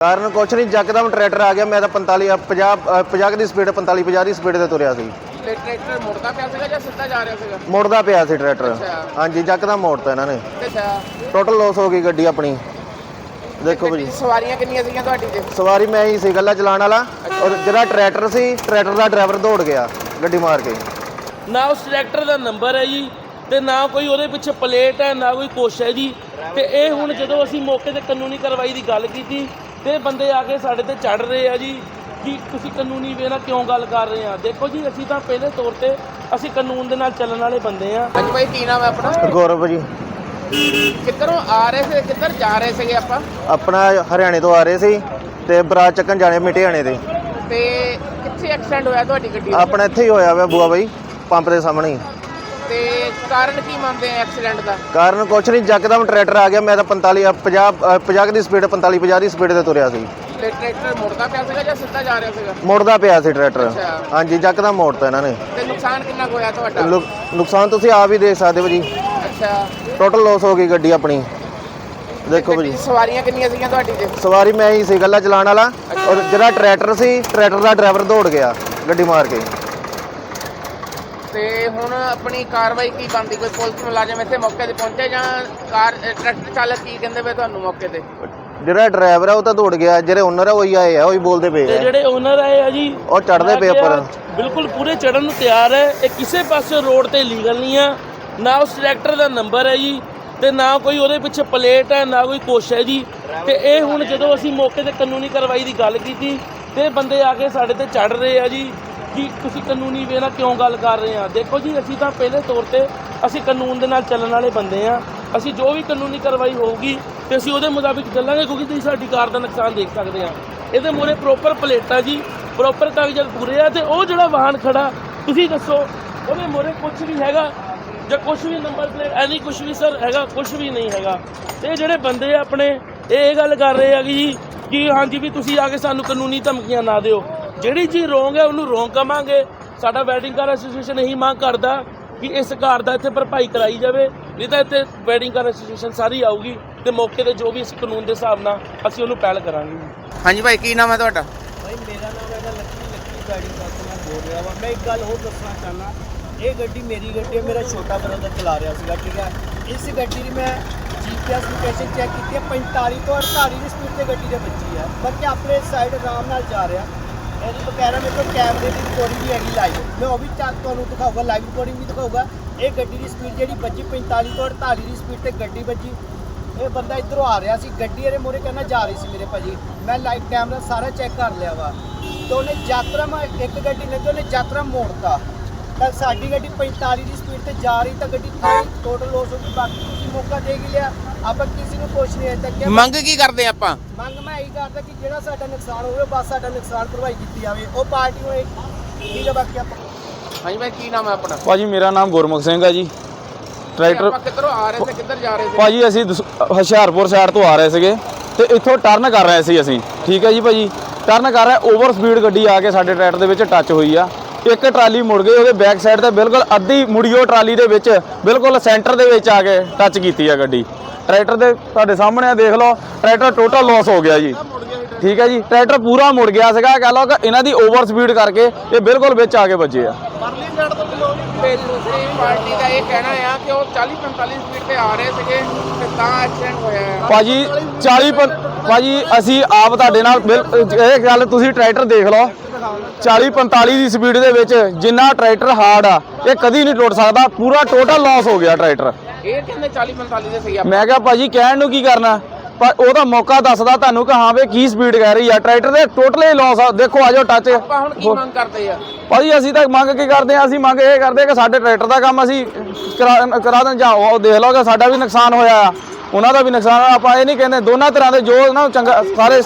ਕਾਰਨ ਕੁਛ ਨਹੀਂ ਜੱਕਦਮ ਟਰੈਕਟਰ ਆ ਗਿਆ ਮੈਂ ਤਾਂ 45 ਅ, 50 ਅ, 50 ਦੀ ਸਪੀਡ 45 50 ਦੀ ਸਪੀਡ ਤੇ ਤੁਰਿਆ ਸੀ। ਤੇ ਟਰੈਕਟਰ ਮੁੜਦਾ ਪਿਆ ਸੀਗਾ ਜਾਂ ਸਿੱਧਾ ਜਾ ਰਿਹਾ ਸੀਗਾ? ਮੁੜਦਾ ਪਿਆ ਸੀ ਟਰੈਕਟਰ। ਅੱਛਾ। ਹਾਂਜੀ ਜੱਕਦਮ ਮੋੜਤਾ ਇਹਨਾਂ ਨੇ। ਅੱਛਾ। ਟੋਟਲ ਲਾਸ ਹੋ ਗਈ ਗੱਡੀ ਆਪਣੀ। ਦੇਖੋ ਭਾਜੀ। ਸਵਾਰੀਆਂ ਕਿੰਨੀਆਂ ਸੀਗੀਆਂ ਤੁਹਾਡੀ ਤੇ? ਸਵਾਰੀ ਮੈਂ ਹੀ ਸੀ ਗੱਲਾ ਚਲਾਉਣ ਵਾਲਾ। ਔਰ ਜਿਹੜਾ ਟਰੈਕਟਰ ਸੀ ਟਰੈਕਟਰ ਦਾ ਡਰਾਈਵਰ ਦੌੜ ਗਿਆ ਗੱਡੀ ਮਾਰ ਕੇ। ਨਾ ਉਸ ਟਰੈਕਟਰ ਦਾ ਨੰਬਰ ਹੈ ਜੀ ਤੇ ਨਾ ਕੋਈ ਉਹਦੇ ਪਿੱਛੇ ਪਲੇਟ ਹੈ ਨਾ ਕੋਈ ਕੁਛ ਹੈ ਜੀ। ਤੇ ਇਹ ਹੁਣ ਜਦੋਂ ਅਸੀਂ ਮੌਕੇ ਤੇ ਕਾਨੂੰਨੀ ਕਾਰਵਾਈ ਦੀ ਗੱਲ ਕੀਤੀ ਤੇ ਬੰਦੇ ਆ ਕੇ ਸਾਡੇ ਤੇ ਚੜ ਰਹੇ ਆ ਜੀ ਕਿ ਤੁਸੀਂ ਕਾਨੂੰਨੀ ਵੇ ਨਾਲ ਕਿਉਂ ਗੱਲ ਕਰ ਰਹੇ ਆ? ਦੇਖੋ ਜੀ ਅਸੀਂ ਤਾਂ ਪਹਿਲੇ ਤੌਰ ਤੇ ਅਸੀਂ ਕਾਨੂੰਨ ਦੇ ਨਾਲ ਚੱਲਣ ਵਾਲੇ ਬੰਦੇ ਆ। ਹਾਂਜੀ ਭਾਈ ਕੀ ਨਾਮ ਹੈ ਆਪਣਾ? ਗੌਰਵ ਜੀ। ਕਿੱਧਰੋਂ ਆ ਰਹੇ ਸੀ ਕਿੱਧਰ ਜਾ ਰਹੇ ਸੀਗੇ ਆਪਾਂ? ਆਪਣਾ ਹਰਿਆਣੇ ਤੋਂ ਆ ਰਹੇ ਸੀ ਤੇ ਬਰਾਤ ਚੱਕਣ ਜਾਣੇ ਮਿਟਿਆਣੇ ਦੇ ਤੇ। ਕਿੱਥੇ ਐਕਸੀਡੈਂਟ ਹੋਇਆ ਤੁਹਾਡੀ ਗੱਡੀ ਦਾ ਆਪਣਾ ਇੱਥੇ ਹੀ ਹੋਇਆ ਵਾ ਬੂਆ ਬਾਈ ਪੰਪ ਦੇ ਸਾਹਮਣੇ ਹੀ। ਕਾਰਨ ਕੀ ਮੰਨਦੇ ਆ ਐਕਸੀਡੈਂਟ ਦਾ? ਕਾਰਨ ਕੁਛ ਨਹੀਂ ਜੱਕਦਮ ਟਰੈਕਟਰ ਆ ਗਿਆ ਮੈਂ ਤਾਂ 45 ਅ, 50 ਅ, 50 ਦੀ ਸਪੀਡ 45 50 ਦੀ ਸਪੀਡ ਤੇ ਤੁਰਿਆ ਸੀ। ਤੇ ਟਰੈਕਟਰ ਮੁੜਦਾ ਪਿਆ ਸੀਗਾ ਜਾਂ ਸਿੱਧਾ ਜਾ ਰਿਹਾ ਸੀਗਾ? ਮੁੜਦਾ ਪਿਆ ਸੀ ਟਰੈਕਟਰ। ਅੱਛਾ। ਹਾਂਜੀ ਜੱਕਦਮ ਮੋੜਤਾ ਇਹਨਾਂ ਨੇ। ਤੇ ਨੁਕਸਾਨ ਕਿੰਨਾ ਕੁ ਹੋਇਆ ਤੁਹਾਡਾ? ਨੁਕ- ਨੁਕਸਾਨ ਤੁਸੀਂ ਆਪ ਹੀ ਦੇਖ ਸਕਦੇ ਹੋ ਜੀ। ਅੱਛਾ। ਟੋਟਲ ਲਾਸ ਹੋ ਗਈ ਗੱਡੀ ਆਪਣੀ। ਦੇਖੋ ਭਾਜੀ। ਸਵਾਰੀਆਂ ਕਿੰਨੀਆਂ ਸੀਗੀਆਂ ਤੁਹਾਡੀ ਤੇ? ਸਵਾਰੀ ਮੈਂ ਹੀ ਸੀ ਗੱਲਾ ਚਲਾਉਣ ਵਾਲਾ। ਔਰ ਜਿਹੜਾ ਟਰੈਕਟਰ ਸੀ ਟਰੈਕਟਰ ਦਾ ਡਰਾਈਵਰ ਦੌੜ ਗਿਆ ਗੱਡੀ ਮਾਰ ਕੇ। ਤੇ ਹੁਣ ਆਪਣੀ ਕਾਰਵਾਈ ਕੀ ਬਣਦੀ? ਕੋਈ ਪੁਲਿਸ ਮੁਲਾਜ਼ਮ ਇੱਥੇ ਮੌਕੇ ਤੇ ਪਹੁੰਚੇ ਜਾਂ ਕਾਰ ਟਰੈਕਟਰ ਚਾਲਕ ਕੀ ਕਹਿੰਦੇ ਪਏ ਤੁਹਾਨੂੰ ਮੌਕੇ ਤੇ? ਜਿਹੜਾ ਡਰਾਈਵਰ ਆ ਉਹ ਤਾਂ ਦੌੜ ਗਿਆ ਜਿਹੜੇ ਓਨਰ ਆ ਉਹੀ ਆਏ ਆ ਉਹੀ ਬੋਲਦੇ ਪਏ ਤੇ ਆ। ਜਿਹੜੇ ਓਨਰ ਆਏ ਆ ਜੀ ਉਹ ਚੜ੍ਹਦੇ ਪਏ ਉੱਪਰ। ਬਿਲਕੁਲ ਪੂਰੇ ਚੜਨ ਨੂੰ ਤਿਆਰ ਹੈ। ਇਹ ਕਿਸੇ ਪਾਸੇ ਰੋਡ ਤੇ ਲੀਗਲ ਨਹੀਂ ਆ। ਨਾ ਉਸ ਟਰੈਕਟਰ ਦਾ ਨੰਬਰ ਹੈ ਜੀ ਤੇ ਨਾ ਕੋਈ ਉਹਦੇ ਪਿੱਛੇ ਪਲੇਟ ਹੈ ਨਾ ਕੋਈ ਕੁਛ ਹੈ ਜੀ। ਤੇ ਇਹ ਹੁਣ ਜਦੋਂ ਅਸੀਂ ਮੌਕੇ ਤੇ ਕਾਨੂੰਨੀ ਕਾਰਵਾਈ ਦੀ ਗੱਲ ਕੀਤੀ ਤੇ ਬੰਦੇ ਆ ਕੇ ਸਾਡੇ ਤੇ ਚੜ ਰਹੇ ਆ ਜੀ। ਕਿ ਤੁਸੀਂ ਕਾਨੂੰਨੀ ਵੇ ਨਾਲ ਕਿਉਂ ਗੱਲ ਕਰ ਰਹੇ ਆ? ਦੇਖੋ ਜੀ, ਅਸੀਂ ਤਾਂ ਪਹਿਲੇ ਤੌਰ ਤੇ ਅਸੀਂ ਕਾਨੂੰਨ ਦੇ ਨਾਲ ਚੱਲਣ ਵਾਲੇ ਬੰਦੇ ਆ। ਅਸੀਂ ਜੋ ਵੀ ਕਾਨੂੰਨੀ ਕਾਰਵਾਈ ਹੋਊਗੀ ਤੇ ਅਸੀਂ ਉਹਦੇ ਮੁਤਾਬਿਕ ਚੱਲਾਂਗੇ, ਕਿਉਂਕਿ ਤੁਸੀਂ ਸਾਡੀ ਕਾਰ ਦਾ ਨੁਕਸਾਨ ਦੇਖ ਸਕਦੇ ਆ। ਇਹਦੇ ਮੂਹਰੇ ਪ੍ਰੋਪਰ ਪਲੇਟਾਂ ਜੀ ਪ੍ਰੋਪਰ ਕਾਗਜ਼ਾਤ ਪੂਰੇ ਆ ਤੇ ਉਹ ਜਿਹੜਾ ਵਾਹਨ ਖੜਾ, ਤੁਸੀਂ ਦੱਸੋ, ਉਹਦੇ ਮੂਹਰੇ ਕੁਝ ਵੀ ਹੈਗਾ? ਜਾਂ ਕੁਝ ਵੀ ਨੰਬਰ ਪਲੇਟ ਐਨੀ ਕੁਝ ਵੀ ਸਰ ਹੈਗਾ ਕੁਝ ਵੀ ਨਹੀਂ ਹੈਗਾ। ਤੇ ਇਹ ਜਿਹੜੇ ਬੰਦੇ ਆ ਆਪਣੇ ਇਹ ਇਹ ਗੱਲ ਕਰ ਰਹੇ ਆ ਕਿ ਜੀ, ਕਿ ਹਾਂਜੀ ਵੀ ਤੁਸੀਂ ਆ ਕੇ ਸਾਨੂੰ ਕਾਨੂੰਨੀ ਧਮਕੀਆਂ ਨਾ ਦਿਓ। ਜਿਹੜੀ ਚੀਜ਼ ਰੋਂਗ ਹੈ ਉਹਨੂੰ ਰੋਂਗ ਕਵਾਂਗੇ। ਸਾਡਾ ਵੈਡਿੰਗ ਕਾਰ ਐਸੋਸੀਏਸ਼ਨ ਇਹੀ ਮੰਗ ਕਰਦਾ ਕਿ ਇਸ ਘਰ ਦਾ ਇੱਥੇ ਭਰਪਾਈ ਕਰਾਈ ਜਾਵੇ ਨਹੀਂ ਤਾਂ ਇੱਥੇ ਵੈਡਿੰਗ ਕਾਰ ਐਸੋਸੀਏਸ਼ਨ ਸਾਰੀ ਆਊਗੀ ਤੇ ਮੌਕੇ ਤੇ ਜੋ ਵੀ ਅਸੀਂ ਕਾਨੂੰਨ ਦੇ ਹਿਸਾਬ ਨਾਲ ਅਸੀਂ ਉਹਨੂੰ ਪਹਿਲ ਕਰਾਂਗੇ। ਹਾਂਜੀ ਭਾਈ ਕੀ ਨਾਮ ਹੈ ਤੁਹਾਡਾ? ਭਾਈ ਮੇਰਾ ਨਾਮ ਹੈਗਾ ਲੱਕੀ ਲੱਕੀ ਗਾੜੀ ਕਸਟਮਰ ਬੋਲ ਰਿਹਾ ਵਾ। ਮੈਂ ਇੱਕ ਗੱਲ ਹੋਰ ਦੱਸਣਾ ਚਾਹਨਾ ਇਹ ਗੱਡੀ ਮੇਰੀ ਗੱਡੀ ਹੈ ਮੇਰਾ ਛੋਟਾ ਬ੍ਰਦਰ ਚਲਾ ਰਿਹਾ ਸੀਗਾ ਠੀਕ ਹੈ? ਇਸ ਗੱਡੀ ਦੀ ਮੈਂ ਜੀਪੀਐਸ ਲੋਕੇਸ਼ਨ ਚੈੱਕ ਕੀਤੀ ਹੈ 45 ਤੋਂ 48 ਦੀ ਸਪੀਡ ਤੇ ਗੱਡੀ ਦੇ ਵੱਜੀ ਹੈ ਬਾਕੀ ਆਪਣੇ ਸਾਈਡ ਆਰਾਮ ਨਾਲ ਜਾ ਰਿਹਾ। ਇਹਦੀ ਬਕਾਇਦਾ ਮੇਰੇ ਕੋਲ ਕੈਮਰੇ ਦੀ ਰਿਕਾਰਡਿੰਗ ਵੀ ਹੈਗੀ ਲਾਈਵ ਮੈਂ ਉਹ ਵੀ ਚੱਕ ਤੁਹਾਨੂੰ ਦਿਖਾਊਗਾ ਲਾਈਵ ਰਿਕਾਰਡਿੰਗ ਵੀ ਦਿਖਾਊਗਾ। ਇਹ ਗੱਡੀ ਦੀ ਸਪੀਡ ਜਿਹੜੀ ਵੱਜੀ 45 ਤੋਂ 48 ਦੀ ਸਪੀਡ ਤੇ ਗੱਡੀ ਵੱਜੀ। ਇਹ ਬੰਦਾ ਇਧਰੋਂ ਆ ਰਿਹਾ ਸੀ, ਗੱਡੀ ਇਹਦੇ ਮੋਰੇ ਕਹਿੰਦਾ ਜਾ ਰਹੀ ਸੀ ਮੇਰੇ ਭਾਜੀ। ਮੈਂ ਲਾਈਵ ਕੈਮਰਾ ਸਾਰਾ ਚੈੱਕ ਕਰ ਲਿਆ ਵਾ। ਤੇ ਉਹਨੇ ਯਾਤਰਾ ਮੈਂ ਇੱਕ ਗੱਡੀ ਨੇ ਤੇ ਉਹਨੇ ਯਾਤਰਾ ਮੋੜਤਾ। ਤਾਂ ਸਾਡੀ ਗੱਡੀ 45 ਦੀ ਸਪੀਡ ਤੇ ਜਾ ਰਹੀ ਤਾਂ ਗੱਡੀ ਟੋਟਲ ਲੋਸ ਹੋ ਗਈ ਬਾਕੀ ਤੁਸੀਂ ਮੌਕਾ ਦੇ ਲਿਆ ਆਪਾਂ ਕਿਸੇ ਨੂੰ ਕੁਛ ਨਹੀਂ ਅਜੇ ਤੱਕ ਮੰਗ ਕੀ ਕਰਦੇ ਆਪਾਂ? ਮੰਗ ਮੈਂ ਇਹੀ ਕਰਦਾ ਕਿ ਜਿਹੜਾ ਸਾਡਾ ਨੁਕਸਾਨ ਹੋਵੇ ਬਸ ਸਾਡਾ ਨੁਕਸਾਨ ਭਰਵਾਈ ਕੀਤੀ ਜਾਵੇ ਉਹ ਪਾਰਟੀ ਨੂੰ ਇਹ- ਠੀਕ ਹੈ ਬਾਕੀ ਆਪਾਂ ਹਾਂਜੀ ਭਾਈ ਕੀ ਨਾਮ ਹੈ ਆਪਣਾ? ਭਾਜੀ ਮੇਰਾ ਨਾਮ ਗੁਰਮੁਖ ਸਿੰਘ ਹੈ ਜੀ। ਟਰੈਕਟਰ ਆਪਾਂ ਕਿੱਧਰੋਂ ਆ ਰਹੇ ਸੀ ਕਿੱਧਰ ਜਾ ਰਹੇ ਸੀ ਭਾਜੀ ਅਸੀਂ ਦਸ- ਹੁਸ਼ਿਆਰਪੁਰ ਸਾਈਡ ਤੋਂ ਆ ਰਹੇ ਸੀਗੇ ਤੇ ਇੱਥੋਂ ਟਰਨ ਕਰ ਰਹੇ ਸੀ ਅਸੀਂ। ਠੀਕ ਹੈ ਜੀ ਭਾਜੀ ਟਰਨ ਕਰ ਰਹੇ ਓਵਰ ਸਪੀਡ ਗੱਡੀ ਆ ਕੇ ਸਾਡੇ ਟਰੈਕਟਰ ਦੇ ਵਿੱਚ ਟੱਚ ਹੋਈ ਆ। ਇੱਕ ਟਰਾਲੀ ਮੁੜ ਗਈ ਉਹਦੇ ਬੈਕ ਸਾਈਡ ਤੇ ਬਿਲਕੁਲ ਅੱਧੀ ਮੁੜੀਓ ਟਰਾਲੀ ਦੇ ਵਿੱਚ ਬਿਲਕੁਲ ਸੈਂਟਰ ਦੇ ਵਿੱਚ ਆ ਕੇ ਟੱਚ ਕੀਤੀ ਆ ਗੱਡੀ। ਟਰੈਕਟਰ ਦੇ ਤੁਹਾਡੇ ਸਾਹਮਣੇ ਆ ਦੇਖ ਲਓ ਟਰੈਕਟਰ ਟੋਟਲ ਲਾਸ ਹੋ ਗਿਆ ਜੀ। ਠੀਕ ਹੈ ਜੀ ਟਰੈਕਟਰ ਪੂਰਾ ਮੁੜ ਗਿਆ ਸੀਗਾ ਕਹ ਲਓ ਕਿ ਇਹਨਾਂ ਦੀ ਓਵਰ ਸਪੀਡ ਕਰਕੇ ਇਹ ਬਿਲਕੁਲ ਵਿੱਚ ਆ ਕੇ ਵੱਜੇ ਆ। ਤੇ ਦੂਸਰੀ ਪਾਰਟੀ ਦਾ ਇਹ ਕਹਿਣਾ ਆ ਕਿ ਉਹ 40 45 ਸਪੀਡ ਤੇ ਆ ਰਹੇ ਸੀਗੇ ਤੇ ਤਾਂ ਐਕਸੀਡੈਂਟ ਹੋਇਆ ਹੈ ਭਾਜੀ 40 ਪੰ- ਭਾਜੀ ਅਸੀਂ ਆਪ ਤੁਹਾਡੇ ਨਾਲ ਇਹ ਗੱਲ ਤੁਸੀਂ ਟਰੈਕਟਰ ਦੇਖ ਲਓ 40 45 ਦੀ ਸਪੀਡ ਦੇ ਵਿੱਚ ਜਿੰਨਾ ਟਰੈਕਟਰ ਹਾਰਡ ਆ ਇਹ ਕਦੀ ਨਹੀਂ ਟੁੱਟ ਸਕਦਾ ਪੂਰਾ ਟੋਟਲ ਲਾਸ ਹੋ ਗਿਆ ਟਰੈਕਟਰ। ਇਹ ਕਹਿੰਦੇ 40 45 ਦੇ ਸਹੀ ਆਪਾਂ ਮੈਂ ਕਿਹਾ ਭਾਜੀ ਕਹਿਣ ਨੂੰ ਕੀ ਕਰਨਾ? ਪਰ ਉਹਦਾ ਮੌਕਾ ਦੱਸਦਾ ਤੁਹਾਨੂੰ ਕਿ ਹਾਂ ਵੇ ਕੀ ਸਪੀਡ ਕਹਿ ਰਹੀ ਆ। ਟਰੈਕਟਰ ਦੇ ਟੋਟਲੀ ਲਾਸ ਆ। ਦੇਖੋ ਆਜੋ ਟੱਚ ਆਪਾਂ ਹੁਣ ਕੀ ਮੰਗ ਕਰਦੇ ਆ? ਭਾਜੀ ਅਸੀਂ ਤਾਂ ਮੰਗ ਕੀ ਕਰਦੇ ਆ? ਅਸੀਂ ਮੰਗ ਇਹ ਕਰਦੇ ਆ ਕਿ ਸਾਡੇ ਟਰੈਕਟਰ ਦਾ ਕੰਮ ਅਸੀਂ ਕਰਾ ਦੇਣ। ਜਾਂ ਉਹ ਦੇਖ ਲਓ ਕਿ ਸਾਡਾ ਵੀ ਨੁਕਸਾਨ ਹੋਇਆ ਆ। ਉਹਨਾਂ ਦਾ ਵੀ ਨੁਕਸਾਨ ਆ। ਆਪਾਂ ਇਹ ਨਹੀਂ ਕਹਿੰਦੇ ਦੋਨਾਂ ਤਰ੍ਹਾਂ ਦੇ ਜੋ ਨਾ ਚੰਗਾ ਸਾਰੇ